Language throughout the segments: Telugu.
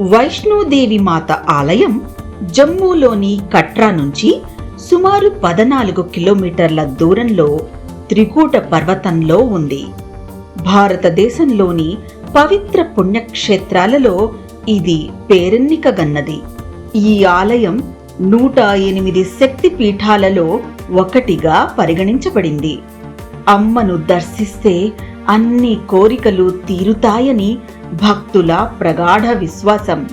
వైష్ణోదేవి మాత ఆలయం జమ్మూలోని కట్రా నుంచి సుమారు పదనాలుగు కిలోమీటర్ల దూరంలో త్రికూట పర్వతంలో ఉంది. భారతదేశంలోని పవిత్ర పుణ్యక్షేత్రాలలో ఇది పేరెన్నికగన్నది. ఈ ఆలయం నూట ఎనిమిది శక్తి పీఠాలలో ఒకటిగా పరిగణించబడింది. అమ్మను దర్శిస్తే అన్ని కోరికలు తీరుతాయని భక్తుల ప్రగాఢ విశ్వాసం.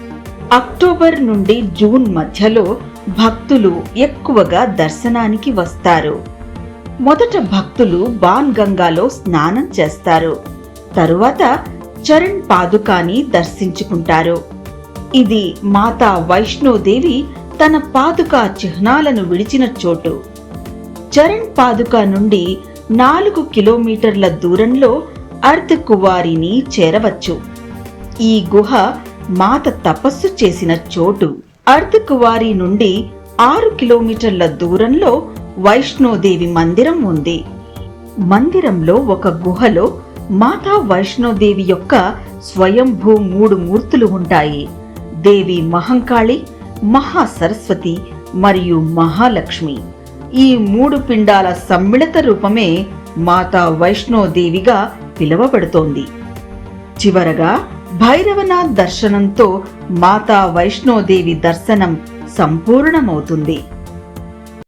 అక్టోబర్ నుండి జూన్ మధ్యలో భక్తులు ఎక్కువగా దర్శనానికి వస్తారు. మొదట భక్తులు బాన్ గంగాలో స్నానం చేస్తారు. తరువాత చరణ్ పాదుకాని దర్శించుకుంటారు. ఇది మాతా వైష్ణోదేవి తన పాదుకా చిహ్నాలను విడిచిన చోటు. చరణ్ పాదుక నుండి నాలుగు కిలోమీటర్ల దూరంలో అర్ధ కువారిని చేరవచ్చు. ఈ గుహ మాత తపస్సు చేసిన చోటు. అర్ధ కువారి నుండి ఆరు కిలోమీటర్ల దూరంలో వైష్ణోదేవి మందిరం ఉంది. మందిరంలో ఒక గుహలో మాతా వైష్ణోదేవి యొక్క స్వయంభూ మూడు మూర్తులు ఉంటాయి. దేవి మహంకాళి మహాసరస్వతి మరియు మహాలక్ష్మి. ఈ మూడు పిండాల సమ్మిళిత రూపమే మాతా వైష్ణోదేవిగా పిలువబడుతోంది. చివరగా భైరవనాథ్ దర్శనంతో మాతా వైష్ణోదేవి దర్శనం సంపూర్ణమవుతుంది.